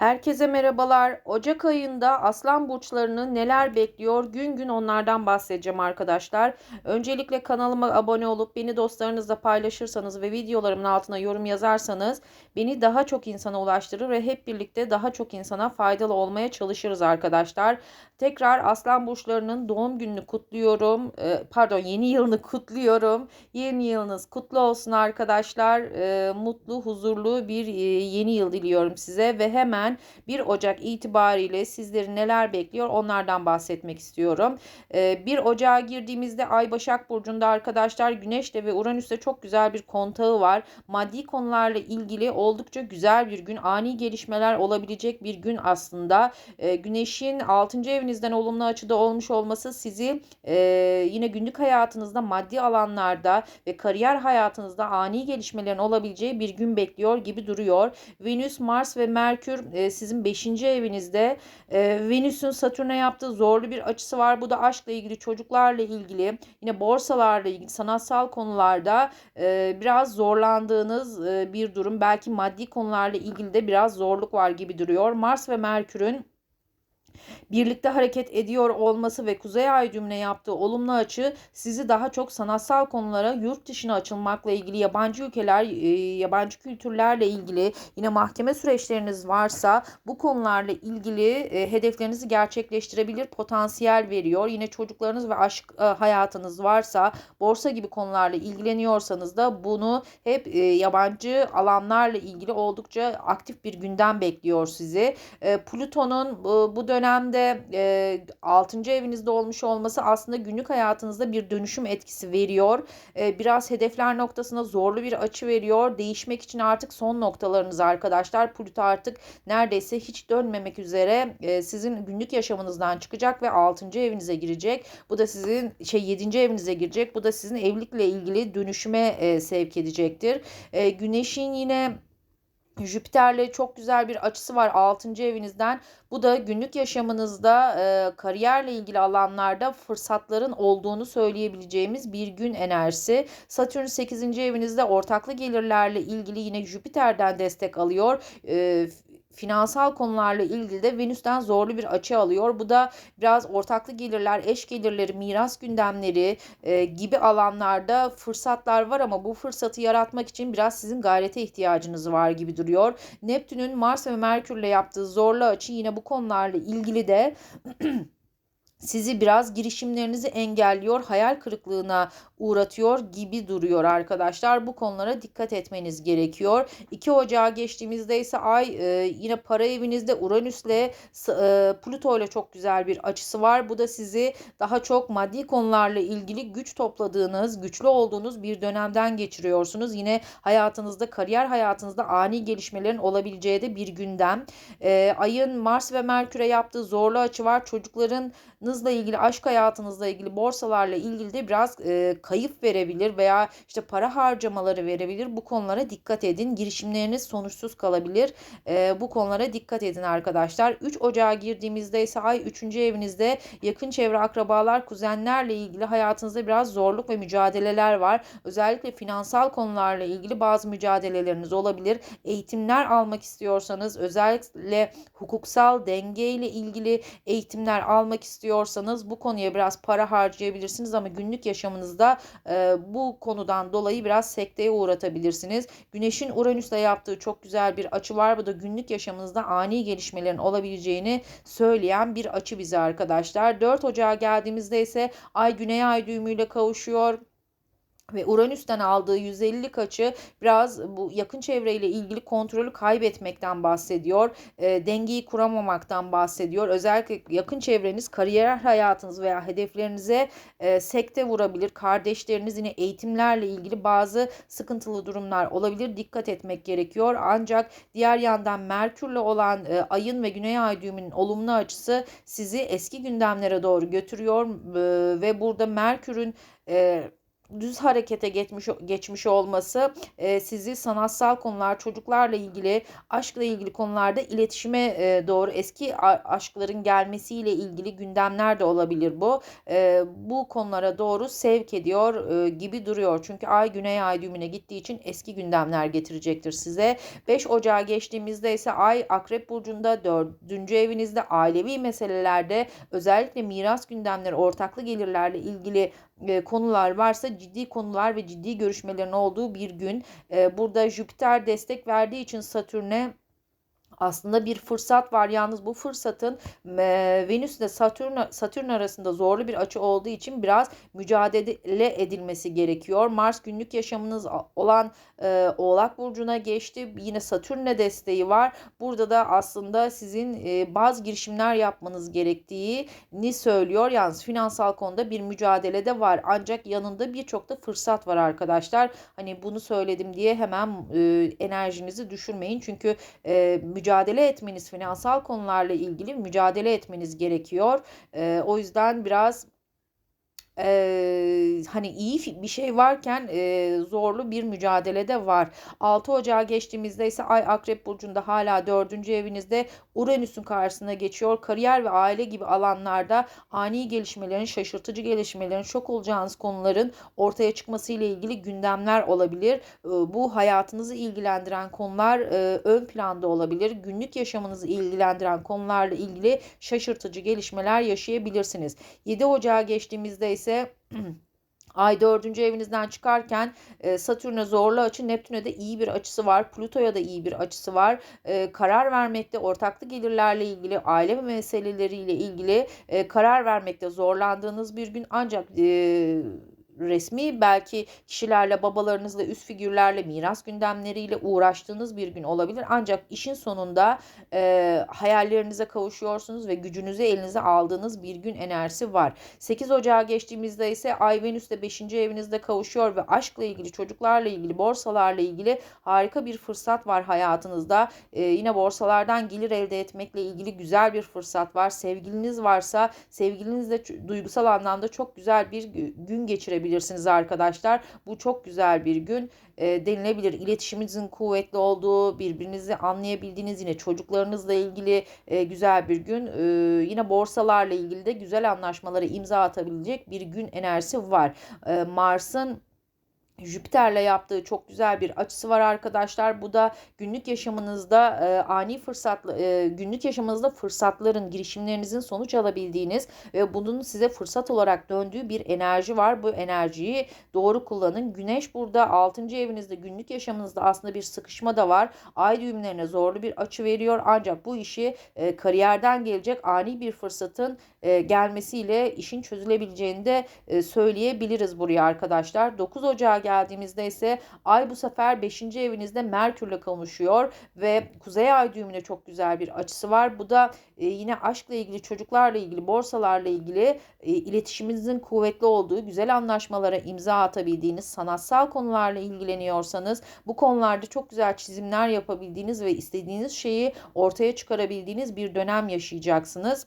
Herkese merhabalar. Ocak ayında Aslan burçlarını neler bekliyor? Gün gün onlardan bahsedeceğim arkadaşlar. Öncelikle kanalıma abone olup beni dostlarınızla paylaşırsanız ve videolarımın altına yorum yazarsanız beni daha çok insana ulaştırır ve hep birlikte daha çok insana faydalı olmaya çalışırız arkadaşlar. Tekrar Aslan burçlarının doğum gününü kutluyorum. Ee, pardon, yeni yılını kutluyorum. Yeni yılınız kutlu olsun arkadaşlar. Ee, mutlu, huzurlu bir e, yeni yıl diliyorum size ve hemen 1 Ocak itibariyle sizleri neler bekliyor onlardan bahsetmek istiyorum. 1 ee, Ocağa girdiğimizde Ay Başak Burcu'nda arkadaşlar Güneş'le ve Uranüs'te çok güzel bir kontağı var. Maddi konularla ilgili oldukça güzel bir gün. Ani gelişmeler olabilecek bir gün aslında. Güneş'in 6. evinizden olumlu açıda olmuş olması sizi e, yine günlük hayatınızda maddi alanlarda ve kariyer hayatınızda ani gelişmelerin olabileceği bir gün bekliyor gibi duruyor. Venüs, Mars ve Merkür e, sizin 5. evinizde. E, Venüs'ün Satürn'e yaptığı zorlu bir açısı var. Bu da aşkla ilgili, çocuklarla ilgili, yine borsalarla ilgili, sanatsal konularda e, biraz zorlandığınız e, bir durum. Belki maddi konularla ilgili de biraz zorluk var gibi duruyor. Mars ve Merkür'ün birlikte hareket ediyor olması ve Kuzey Ay düğümüne yaptığı olumlu açı sizi daha çok sanatsal konulara yurt dışına açılmakla ilgili yabancı ülkeler, e, yabancı kültürlerle ilgili yine mahkeme süreçleriniz varsa bu konularla ilgili e, hedeflerinizi gerçekleştirebilir potansiyel veriyor. Yine çocuklarınız ve aşk e, hayatınız varsa borsa gibi konularla ilgileniyorsanız da bunu hep yabancı alanlarla ilgili oldukça aktif bir gündem bekliyor sizi. Plüton'un bu dönem dönemde e, 6. evinizde olmuş olması aslında günlük hayatınızda bir dönüşüm etkisi veriyor. E, biraz hedefler noktasına zorlu bir açı veriyor. Değişmek için artık son noktalarınız arkadaşlar. Plüto artık neredeyse hiç dönmemek üzere e, sizin günlük yaşamınızdan çıkacak ve 6. evinize girecek. Bu da sizin şey 7. evinize girecek. Bu da sizin evlilikle ilgili dönüşüme e, sevk edecektir. E, güneşin yine Jüpiter'le çok güzel bir açısı var 6. evinizden. Bu da günlük yaşamınızda e, kariyerle ilgili alanlarda fırsatların olduğunu söyleyebileceğimiz bir gün enerjisi. Satürn 8. evinizde ortaklı gelirlerle ilgili yine Jüpiter'den destek alıyor. E, finansal konularla ilgili de Venüs'ten zorlu bir açı alıyor. Bu da biraz ortaklı gelirler, eş gelirleri, miras gündemleri e, gibi alanlarda fırsatlar var ama bu fırsatı yaratmak için biraz sizin gayrete ihtiyacınız var gibi duruyor. Neptün'ün Mars ve Merkür'le yaptığı zorlu açı yine bu konularla ilgili de sizi biraz girişimlerinizi engelliyor, hayal kırıklığına uğratıyor gibi duruyor arkadaşlar. Bu konulara dikkat etmeniz gerekiyor. 2 Ocağı geçtiğimizde ise ay e, yine para evinizde Uranüs'le e, Plüto ile çok güzel bir açısı var. Bu da sizi daha çok maddi konularla ilgili güç topladığınız, güçlü olduğunuz bir dönemden geçiriyorsunuz. Yine hayatınızda, kariyer hayatınızda ani gelişmelerin olabileceği de bir gündem. E, ayın Mars ve Merkür'e yaptığı zorlu açı var. Çocukların hayatınızla ilgili, aşk hayatınızla ilgili, borsalarla ilgili de biraz e, kayıp verebilir veya işte para harcamaları verebilir. Bu konulara dikkat edin. Girişimleriniz sonuçsuz kalabilir. E, bu konulara dikkat edin arkadaşlar. 3 Ocağa girdiğimizde ise ay 3. evinizde yakın çevre akrabalar, kuzenlerle ilgili hayatınızda biraz zorluk ve mücadeleler var. Özellikle finansal konularla ilgili bazı mücadeleleriniz olabilir. Eğitimler almak istiyorsanız özellikle hukuksal dengeyle ilgili eğitimler almak istiyor istiyorsanız bu konuya biraz para harcayabilirsiniz ama günlük yaşamınızda e, bu konudan dolayı biraz sekteye uğratabilirsiniz. Güneşin Uranüs'le yaptığı çok güzel bir açı var. Bu da günlük yaşamınızda ani gelişmelerin olabileceğini söyleyen bir açı bize arkadaşlar. 4 Ocağı geldiğimizde ise Ay Güney Ay düğümüyle kavuşuyor ve Uranüs'ten aldığı 150 açı biraz bu yakın çevreyle ilgili kontrolü kaybetmekten bahsediyor. E, dengeyi kuramamaktan bahsediyor. Özellikle yakın çevreniz, kariyer hayatınız veya hedeflerinize e, sekte vurabilir. Kardeşleriniz yine eğitimlerle ilgili bazı sıkıntılı durumlar olabilir. Dikkat etmek gerekiyor. Ancak diğer yandan Merkürle olan e, ayın ve Güney Ay düğümünün olumlu açısı sizi eski gündemlere doğru götürüyor e, ve burada Merkür'ün e, düz harekete geçmiş geçmiş olması e, sizi sanatsal konular, çocuklarla ilgili, aşkla ilgili konularda iletişime e, doğru eski aşkların gelmesiyle ilgili gündemler de olabilir bu. E, bu konulara doğru sevk ediyor e, gibi duruyor. Çünkü ay güney ay düğümüne gittiği için eski gündemler getirecektir size. 5 Ocağı geçtiğimizde ise ay Akrep Burcu'nda 4. evinizde ailevi meselelerde özellikle miras gündemleri, ortaklı gelirlerle ilgili e, konular varsa ciddi konular ve ciddi görüşmelerin olduğu bir gün. E, burada Jüpiter destek verdiği için Satürn'e aslında bir fırsat var. Yalnız bu fırsatın e, Venüs ile Satürn, Satürn arasında zorlu bir açı olduğu için biraz mücadele edilmesi gerekiyor. Mars günlük yaşamınız olan e, Oğlak Burcu'na geçti. Yine Satürn'e desteği var. Burada da aslında sizin e, bazı girişimler yapmanız gerektiğini söylüyor. Yalnız finansal konuda bir mücadele de var. Ancak yanında birçok da fırsat var arkadaşlar. Hani bunu söyledim diye hemen e, enerjinizi düşürmeyin. Çünkü e, mücadele mücadele etmeniz, finansal konularla ilgili mücadele etmeniz gerekiyor. E, o yüzden biraz e, hani iyi bir şey varken e, zorlu bir mücadele de var. 6 Ocağı geçtiğimizde ise Ay Akrep Burcu'nda hala 4. evinizde Uranüs'ün karşısına geçiyor. Kariyer ve aile gibi alanlarda ani gelişmelerin, şaşırtıcı gelişmelerin, şok olacağınız konuların ortaya çıkması ile ilgili gündemler olabilir. E, bu hayatınızı ilgilendiren konular e, ön planda olabilir. Günlük yaşamınızı ilgilendiren konularla ilgili şaşırtıcı gelişmeler yaşayabilirsiniz. 7 Ocağı geçtiğimizde ise ise Ay dördüncü evinizden çıkarken e, Satürn'e zorlu açı, Neptün'e de iyi bir açısı var. Plüto'ya da iyi bir açısı var. E, karar vermekte, ortaklı gelirlerle ilgili, aile meseleleriyle ilgili e, karar vermekte zorlandığınız bir gün ancak e, resmi belki kişilerle babalarınızla üst figürlerle miras gündemleriyle uğraştığınız bir gün olabilir. Ancak işin sonunda e, hayallerinize kavuşuyorsunuz ve gücünüzü elinize aldığınız bir gün enerjisi var. 8 Ocağı geçtiğimizde ise Ay Venüs de 5. evinizde kavuşuyor ve aşkla ilgili, çocuklarla ilgili, borsalarla ilgili harika bir fırsat var hayatınızda. E, yine borsalardan gelir elde etmekle ilgili güzel bir fırsat var. Sevgiliniz varsa sevgilinizle duygusal anlamda çok güzel bir gün geçirebilirsiniz yapabilirsiniz arkadaşlar. Bu çok güzel bir gün e, denilebilir. İletişiminizin kuvvetli olduğu, birbirinizi anlayabildiğiniz yine çocuklarınızla ilgili e, güzel bir gün. E, yine borsalarla ilgili de güzel anlaşmalara imza atabilecek bir gün enerjisi var. E, Mars'ın Jüpiter'le yaptığı çok güzel bir açısı var arkadaşlar. Bu da günlük yaşamınızda e, ani fırsat e, günlük yaşamınızda fırsatların, girişimlerinizin sonuç alabildiğiniz ve bunun size fırsat olarak döndüğü bir enerji var. Bu enerjiyi doğru kullanın. Güneş burada 6. evinizde günlük yaşamınızda aslında bir sıkışma da var. Ay düğümlerine zorlu bir açı veriyor. Ancak bu işi e, kariyerden gelecek ani bir fırsatın e, gelmesiyle işin çözülebileceğini de e, söyleyebiliriz buraya arkadaşlar. 9 Ocağı geldiğimizde ise ay bu sefer 5. evinizde Merkürle kavuşuyor ve Kuzey Ay düğümüne çok güzel bir açısı var. Bu da e, yine aşkla ilgili, çocuklarla ilgili, borsalarla ilgili e, iletişiminizin kuvvetli olduğu, güzel anlaşmalara imza atabildiğiniz, sanatsal konularla ilgileniyorsanız bu konularda çok güzel çizimler yapabildiğiniz ve istediğiniz şeyi ortaya çıkarabildiğiniz bir dönem yaşayacaksınız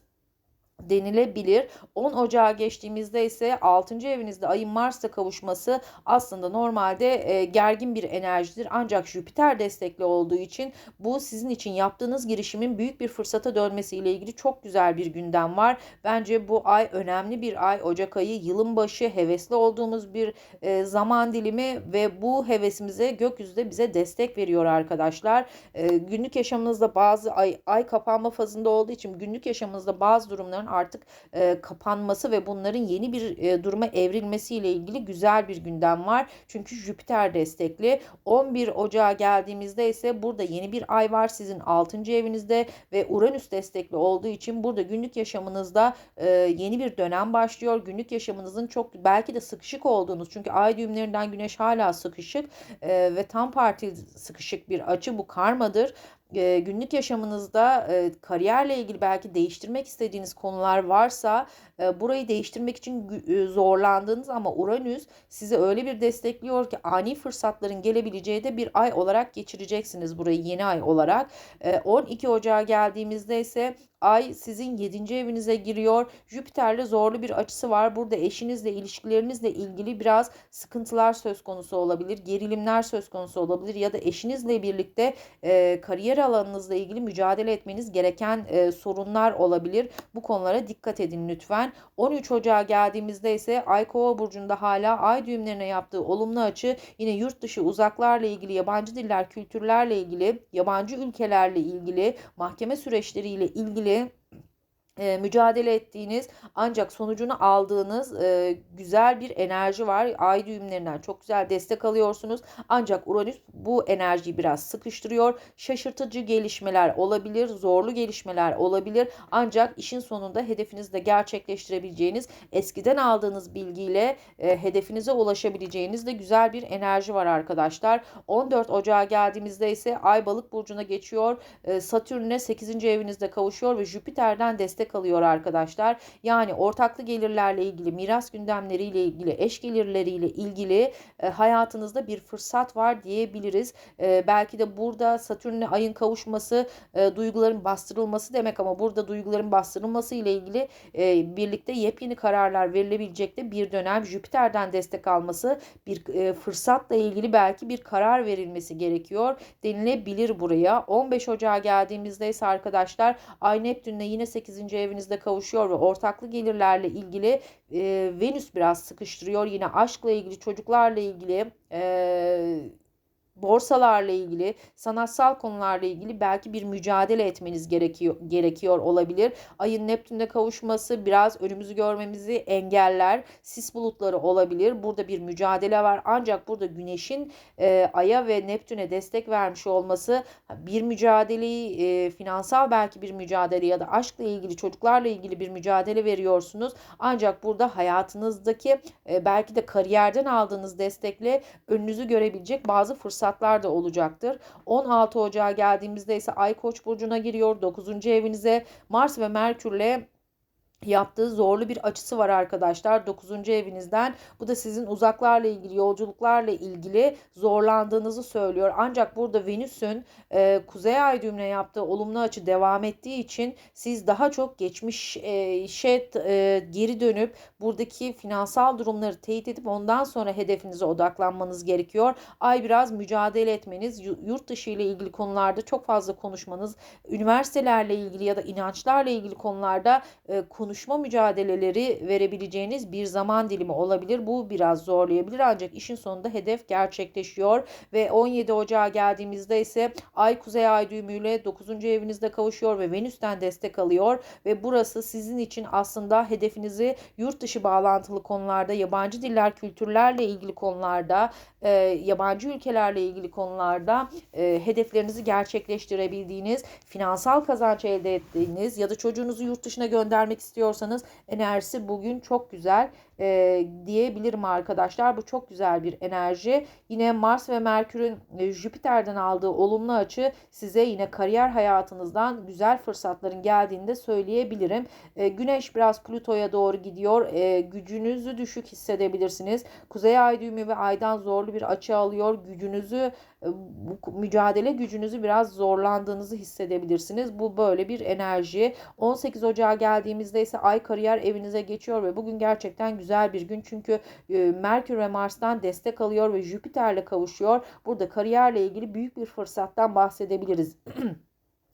denilebilir. 10 Ocağı geçtiğimizde ise 6. evinizde ayın Mars'ta kavuşması aslında normalde e, gergin bir enerjidir. Ancak Jüpiter destekli olduğu için bu sizin için yaptığınız girişimin büyük bir fırsata dönmesiyle ilgili çok güzel bir gündem var. Bence bu ay önemli bir ay. Ocak ayı yılın başı hevesli olduğumuz bir e, zaman dilimi ve bu hevesimize gökyüzü bize destek veriyor arkadaşlar. E, günlük yaşamınızda bazı ay, ay kapanma fazında olduğu için günlük yaşamınızda bazı durumların artık e, kapanması ve bunların yeni bir e, duruma evrilmesiyle ilgili güzel bir gündem var. Çünkü Jüpiter destekli. 11 Ocağa geldiğimizde ise burada yeni bir ay var sizin 6. evinizde ve Uranüs destekli olduğu için burada günlük yaşamınızda e, yeni bir dönem başlıyor. Günlük yaşamınızın çok belki de sıkışık olduğunuz çünkü ay düğümlerinden güneş hala sıkışık e, ve tam parti sıkışık bir açı bu karmadır e, günlük yaşamınızda e, kariyerle ilgili belki değiştirmek istediğiniz konular varsa e, burayı değiştirmek için e, zorlandığınız ama Uranüs sizi öyle bir destekliyor ki ani fırsatların gelebileceği de bir ay olarak geçireceksiniz burayı yeni ay olarak. E, 12 Ocağı geldiğimizde ise Ay sizin 7. evinize giriyor. Jüpiter'le zorlu bir açısı var. Burada eşinizle, ilişkilerinizle ilgili biraz sıkıntılar söz konusu olabilir. Gerilimler söz konusu olabilir. Ya da eşinizle birlikte e, kariyer alanınızla ilgili mücadele etmeniz gereken e, sorunlar olabilir. Bu konulara dikkat edin lütfen. 13 Ocağı geldiğimizde ise Ay Kova burcunda hala ay düğümlerine yaptığı olumlu açı yine yurt dışı uzaklarla ilgili, yabancı diller, kültürlerle ilgili, yabancı ülkelerle ilgili, mahkeme süreçleriyle ilgili e, mücadele ettiğiniz ancak sonucunu aldığınız e, güzel bir enerji var. Ay düğümlerinden çok güzel destek alıyorsunuz. Ancak Uranüs bu enerjiyi biraz sıkıştırıyor. Şaşırtıcı gelişmeler olabilir, zorlu gelişmeler olabilir. Ancak işin sonunda hedefinizde gerçekleştirebileceğiniz, eskiden aldığınız bilgiyle e, hedefinize ulaşabileceğiniz de güzel bir enerji var arkadaşlar. 14 Ocağı geldiğimizde ise Ay Balık burcuna geçiyor. E, Satürn'e 8. evinizde kavuşuyor ve Jüpiter'den destek destek alıyor arkadaşlar. Yani ortaklı gelirlerle ilgili, miras gündemleriyle ilgili, eş gelirleriyle ilgili e, hayatınızda bir fırsat var diyebiliriz. E, belki de burada Satürn'le ayın kavuşması e, duyguların bastırılması demek ama burada duyguların bastırılması ile ilgili e, birlikte yepyeni kararlar verilebilecek de bir dönem Jüpiter'den destek alması bir e, fırsatla ilgili belki bir karar verilmesi gerekiyor denilebilir buraya. 15 Ocağı geldiğimizde ise arkadaşlar Ay Neptün'le yine 8 evinizde kavuşuyor ve ortaklı gelirlerle ilgili e, Venüs biraz sıkıştırıyor. Yine aşkla ilgili, çocuklarla ilgili e, borsalarla ilgili, sanatsal konularla ilgili belki bir mücadele etmeniz gerekiyor gerekiyor olabilir. Ayın Neptün'de kavuşması biraz önümüzü görmemizi engeller. Sis bulutları olabilir. Burada bir mücadele var. Ancak burada Güneş'in e, Ay'a ve Neptün'e destek vermiş olması bir mücadeleyi e, finansal belki bir mücadele ya da aşkla ilgili, çocuklarla ilgili bir mücadele veriyorsunuz. Ancak burada hayatınızdaki e, belki de kariyerden aldığınız destekle önünüzü görebilecek bazı fırsatlar fırsatlar da olacaktır. 16 Ocağı geldiğimizde ise Ay Koç burcuna giriyor. 9. evinize Mars ve Merkürle yaptığı zorlu bir açısı var arkadaşlar 9. evinizden. Bu da sizin uzaklarla ilgili, yolculuklarla ilgili zorlandığınızı söylüyor. Ancak burada Venüs'ün e, Kuzey Ay düğümüne yaptığı olumlu açı devam ettiği için siz daha çok geçmiş e, şey e, geri dönüp buradaki finansal durumları teyit edip ondan sonra hedefinize odaklanmanız gerekiyor. Ay biraz mücadele etmeniz, yurt dışı ile ilgili konularda çok fazla konuşmanız, üniversitelerle ilgili ya da inançlarla ilgili konularda e, konuş konuşma mücadeleleri verebileceğiniz bir zaman dilimi olabilir. Bu biraz zorlayabilir ancak işin sonunda hedef gerçekleşiyor ve 17 Ocağı geldiğimizde ise Ay Kuzey Ay düğümüyle 9. evinizde kavuşuyor ve Venüs'ten destek alıyor ve burası sizin için aslında hedefinizi yurt dışı bağlantılı konularda, yabancı diller, kültürlerle ilgili konularda, e, yabancı ülkelerle ilgili konularda e, hedeflerinizi gerçekleştirebildiğiniz, finansal kazanç elde ettiğiniz ya da çocuğunuzu yurt dışına göndermek istiyorsanız istiyorsanız enerjisi bugün çok güzel e, diyebilirim arkadaşlar. Bu çok güzel bir enerji. Yine Mars ve Merkür'ün e, Jüpiter'den aldığı olumlu açı size yine kariyer hayatınızdan güzel fırsatların geldiğini de söyleyebilirim. E, Güneş biraz Plüto'ya doğru gidiyor. E, gücünüzü düşük hissedebilirsiniz. Kuzey ay düğümü ve aydan zorlu bir açı alıyor. Gücünüzü bu mücadele gücünüzü biraz zorlandığınızı hissedebilirsiniz. Bu böyle bir enerji. 18 Ocağı geldiğimizde ise ay kariyer evinize geçiyor ve bugün gerçekten güzel bir gün. Çünkü e, Merkür ve Mars'tan destek alıyor ve Jüpiter'le kavuşuyor. Burada kariyerle ilgili büyük bir fırsattan bahsedebiliriz.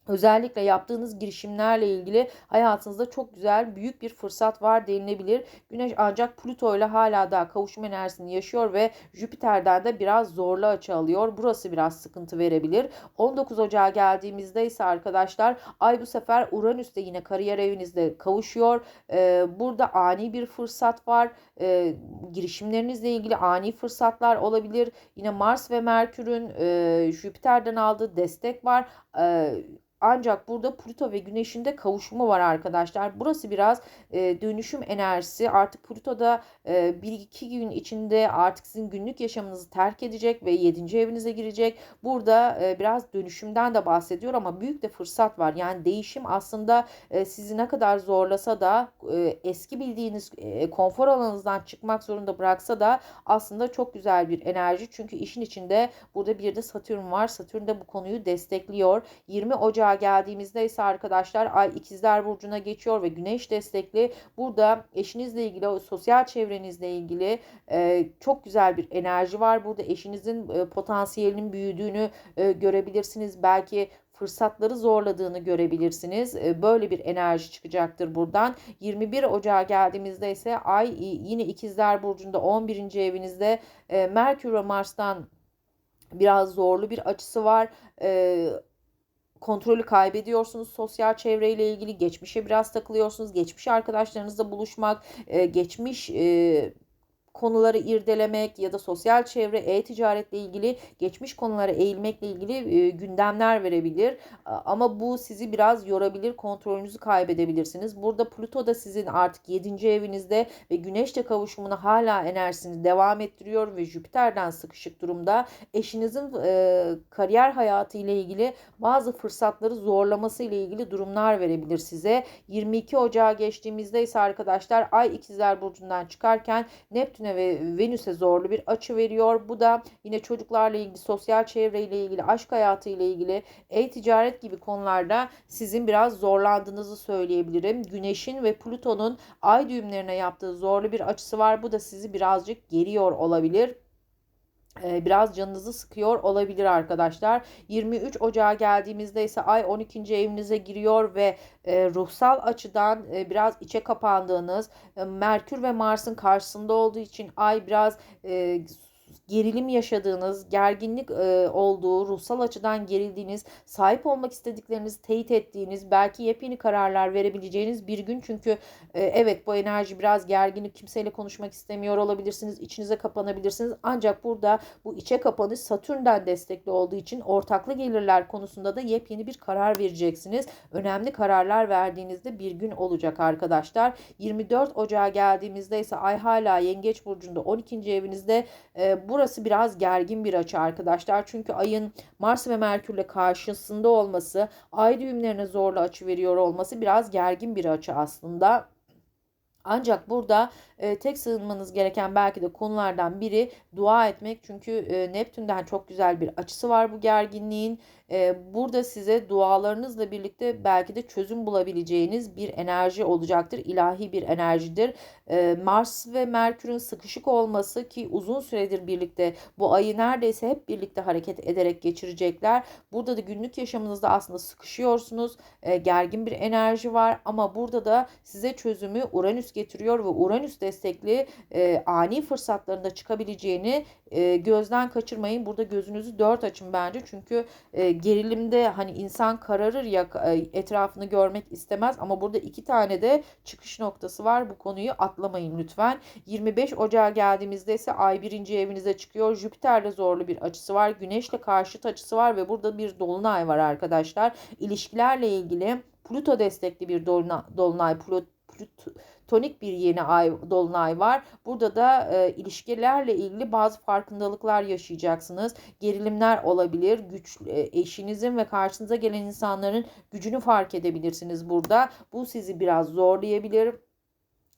Özellikle yaptığınız girişimlerle ilgili hayatınızda çok güzel büyük bir fırsat var denilebilir. Güneş ancak Plüto ile hala daha kavuşum enerjisini yaşıyor ve Jüpiter'den de biraz zorlu açı alıyor. Burası biraz sıkıntı verebilir. 19 Ocağı geldiğimizde ise arkadaşlar Ay bu sefer Uranüs'te yine kariyer evinizde kavuşuyor. Ee, burada ani bir fırsat var. Ee, girişimlerinizle ilgili ani fırsatlar olabilir. Yine Mars ve Merkür'ün e, Jüpiter'den aldığı destek var. Ancak burada Plüto ve Güneş'in de kavuşumu var arkadaşlar. Burası biraz e, dönüşüm enerjisi. Artık Plüto'da e, bir iki gün içinde artık sizin günlük yaşamınızı terk edecek ve 7. evinize girecek. Burada e, biraz dönüşümden de bahsediyor ama büyük de fırsat var. Yani değişim aslında e, sizi ne kadar zorlasa da e, eski bildiğiniz e, konfor alanınızdan çıkmak zorunda bıraksa da aslında çok güzel bir enerji. Çünkü işin içinde burada bir de Satürn var. Satürn de bu konuyu destekliyor. 20 Ocağı geldiğimizde ise arkadaşlar Ay ikizler Burcu'na geçiyor ve Güneş destekli. Burada eşinizle ilgili, sosyal çevrenizle ilgili e, çok güzel bir enerji var. Burada eşinizin e, potansiyelinin büyüdüğünü e, görebilirsiniz. Belki fırsatları zorladığını görebilirsiniz. E, böyle bir enerji çıkacaktır buradan. 21 Ocağı geldiğimizde ise Ay yine ikizler Burcu'nda 11. evinizde e, Merkür ve Mars'tan biraz zorlu bir açısı var. E, kontrolü kaybediyorsunuz sosyal çevreyle ilgili geçmişe biraz takılıyorsunuz geçmiş arkadaşlarınızla buluşmak geçmiş konuları irdelemek ya da sosyal çevre, e-ticaretle ilgili geçmiş konulara eğilmekle ilgili e, gündemler verebilir. Ama bu sizi biraz yorabilir, kontrolünüzü kaybedebilirsiniz. Burada Plüto da sizin artık 7. evinizde ve Güneş'le kavuşumunu hala enerjisini devam ettiriyor ve Jüpiter'den sıkışık durumda. Eşinizin e, kariyer hayatı ile ilgili bazı fırsatları zorlaması ile ilgili durumlar verebilir size. 22 Ocağı geçtiğimizde ise arkadaşlar Ay ikizler burcundan çıkarken Neptün'e Neptün'e ve Venüs'e zorlu bir açı veriyor. Bu da yine çocuklarla ilgili, sosyal çevreyle ilgili, aşk hayatı ile ilgili, e-ticaret gibi konularda sizin biraz zorlandığınızı söyleyebilirim. Güneş'in ve Plüton'un ay düğümlerine yaptığı zorlu bir açısı var. Bu da sizi birazcık geriyor olabilir biraz canınızı sıkıyor olabilir arkadaşlar. 23 Ocağı geldiğimizde ise ay 12. evinize giriyor ve e, ruhsal açıdan e, biraz içe kapandığınız e, Merkür ve Mars'ın karşısında olduğu için ay biraz gerilim yaşadığınız, gerginlik e, olduğu, ruhsal açıdan gerildiğiniz, sahip olmak istediklerinizi teyit ettiğiniz, belki yepyeni kararlar verebileceğiniz bir gün. Çünkü e, evet bu enerji biraz gerginlik, kimseyle konuşmak istemiyor olabilirsiniz, içinize kapanabilirsiniz. Ancak burada bu içe kapanış Satürn'den destekli olduğu için ortaklı gelirler konusunda da yepyeni bir karar vereceksiniz. Önemli kararlar verdiğinizde bir gün olacak arkadaşlar. 24 Ocağı geldiğimizde ise Ay hala Yengeç Burcu'nda 12. evinizde e, burası biraz gergin bir açı arkadaşlar. Çünkü ayın Mars ve Merkürle karşısında olması, ay düğümlerine zorla açı veriyor olması biraz gergin bir açı aslında. Ancak burada e, tek sığınmanız gereken belki de konulardan biri dua etmek. Çünkü e, Neptün'den çok güzel bir açısı var bu gerginliğin. E, burada size dualarınızla birlikte belki de çözüm bulabileceğiniz bir enerji olacaktır. İlahi bir enerjidir. E, Mars ve Merkür'ün sıkışık olması ki uzun süredir birlikte bu ayı neredeyse hep birlikte hareket ederek geçirecekler. Burada da günlük yaşamınızda aslında sıkışıyorsunuz. E, gergin bir enerji var ama burada da size çözümü Uranüs getiriyor ve Uranüs destekli e, ani fırsatlarında çıkabileceğini e, gözden kaçırmayın. Burada gözünüzü dört açın bence. Çünkü e, gerilimde hani insan kararır ya e, etrafını görmek istemez ama burada iki tane de çıkış noktası var. Bu konuyu atlamayın lütfen. 25 Ocağı geldiğimizde ise Ay birinci evinize çıkıyor. Jüpiter'le zorlu bir açısı var. Güneş'le karşıt açısı var ve burada bir dolunay var arkadaşlar. İlişkilerle ilgili Pluto destekli bir dolunay. Pluto tonik bir yeni ay dolunay var. Burada da e, ilişkilerle ilgili bazı farkındalıklar yaşayacaksınız. Gerilimler olabilir. Güç e, eşinizin ve karşınıza gelen insanların gücünü fark edebilirsiniz burada. Bu sizi biraz zorlayabilir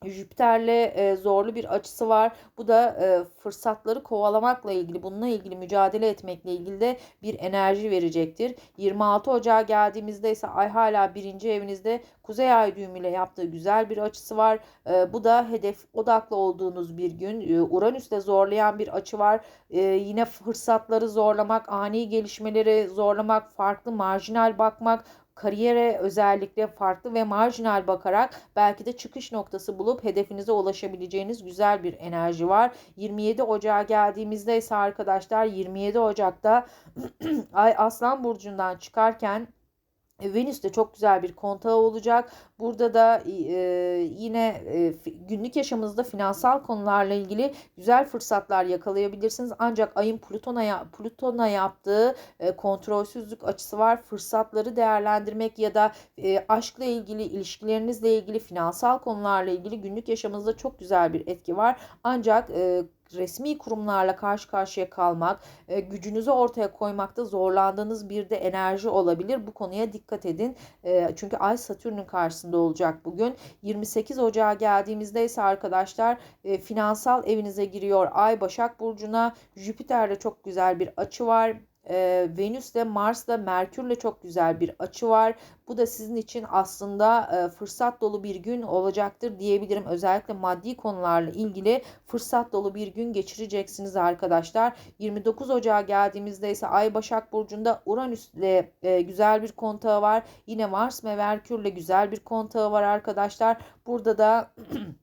Jüpiter'le e, zorlu bir açısı var. Bu da e, fırsatları kovalamakla ilgili, bununla ilgili mücadele etmekle ilgili de bir enerji verecektir. 26 Ocağı geldiğimizde ise Ay hala birinci evinizde Kuzey Ay düğümüyle yaptığı güzel bir açısı var. E, bu da hedef odaklı olduğunuz bir gün. E, Uranüs'te zorlayan bir açı var. E, yine fırsatları zorlamak, ani gelişmeleri zorlamak, farklı marjinal bakmak, kariyere özellikle farklı ve marjinal bakarak belki de çıkış noktası bulup hedefinize ulaşabileceğiniz güzel bir enerji var. 27 Ocağı geldiğimizde ise arkadaşlar 27 Ocak'ta Ay Aslan Burcu'ndan çıkarken Venüs de çok güzel bir kontağı olacak. Burada da e, yine e, günlük yaşamınızda finansal konularla ilgili güzel fırsatlar yakalayabilirsiniz. Ancak ayın Plüton'a Plüton'a yaptığı e, kontrolsüzlük açısı var. Fırsatları değerlendirmek ya da e, aşkla ilgili, ilişkilerinizle ilgili, finansal konularla ilgili günlük yaşamınızda çok güzel bir etki var. Ancak e, resmi kurumlarla karşı karşıya kalmak, e, gücünüzü ortaya koymakta zorlandığınız bir de enerji olabilir. Bu konuya dikkat edin. E, çünkü Ay Satürn'ün karşısında olacak bugün. 28 Ocağı geldiğimizde ise arkadaşlar e, finansal evinize giriyor. Ay Başak Burcu'na Jüpiter'le çok güzel bir açı var e, Venüs'le Mars'la Merkür'le çok güzel bir açı var. Bu da sizin için aslında e, fırsat dolu bir gün olacaktır diyebilirim. Özellikle maddi konularla ilgili fırsat dolu bir gün geçireceksiniz arkadaşlar. 29 Ocağı geldiğimizde ise Ay Başak Burcu'nda Uranüs'le e, güzel bir kontağı var. Yine Mars ve Merkür'le güzel bir kontağı var arkadaşlar. Burada da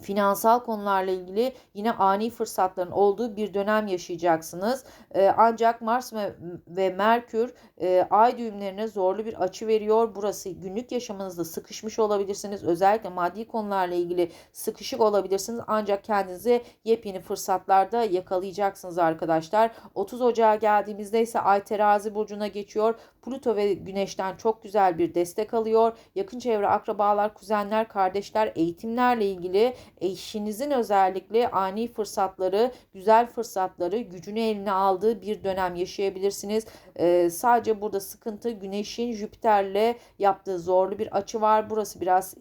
finansal konularla ilgili yine ani fırsatların olduğu bir dönem yaşayacaksınız. Ee, ancak Mars ve, ve Merkür e, ay düğümlerine zorlu bir açı veriyor. Burası günlük yaşamınızda sıkışmış olabilirsiniz. Özellikle maddi konularla ilgili sıkışık olabilirsiniz. Ancak kendinizi yepyeni fırsatlarda yakalayacaksınız arkadaşlar. 30 Ocağı geldiğimizde ise Ay terazi burcuna geçiyor. Plüto ve Güneş'ten çok güzel bir destek alıyor. Yakın çevre, akrabalar, kuzenler, kardeşler, eğitimlerle ilgili eşinizin özellikle ani fırsatları, güzel fırsatları gücünü eline aldığı bir dönem yaşayabilirsiniz. Ee, sadece burada sıkıntı Güneş'in Jüpiter'le yaptığı zorlu bir açı var. Burası biraz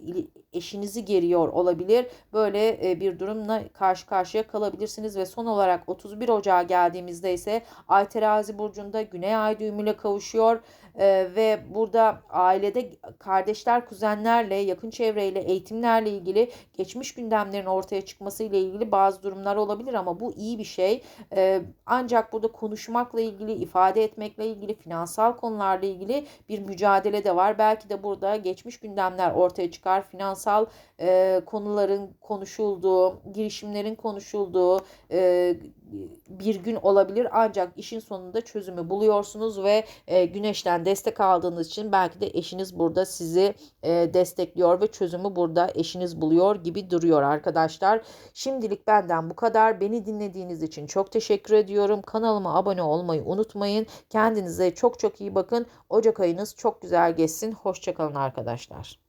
eşinizi geriyor olabilir. Böyle e, bir durumla karşı karşıya kalabilirsiniz ve son olarak 31 Ocağı geldiğimizde ise Ay Terazi burcunda Güney Ay düğümüyle kavuşuyor ee, ve burada ailede kardeşler, kuzenlerle, yakın çevreyle, eğitimlerle ilgili geçmiş gündemlerin ortaya çıkması ile ilgili bazı durumlar olabilir ama bu iyi bir şey. Ee, ancak burada konuşmakla ilgili, ifade etmekle ilgili, finansal konularla ilgili bir mücadele de var. Belki de burada geçmiş gündemler ortaya çıkar. Finansal e, konuların konuşulduğu, girişimlerin konuşulduğu, e, bir gün olabilir ancak işin sonunda çözümü buluyorsunuz ve e, güneşten destek aldığınız için belki de eşiniz burada sizi e, destekliyor ve çözümü burada eşiniz buluyor gibi duruyor arkadaşlar. Şimdilik benden bu kadar. Beni dinlediğiniz için çok teşekkür ediyorum. Kanalıma abone olmayı unutmayın. Kendinize çok çok iyi bakın. Ocak ayınız çok güzel geçsin. Hoşçakalın arkadaşlar.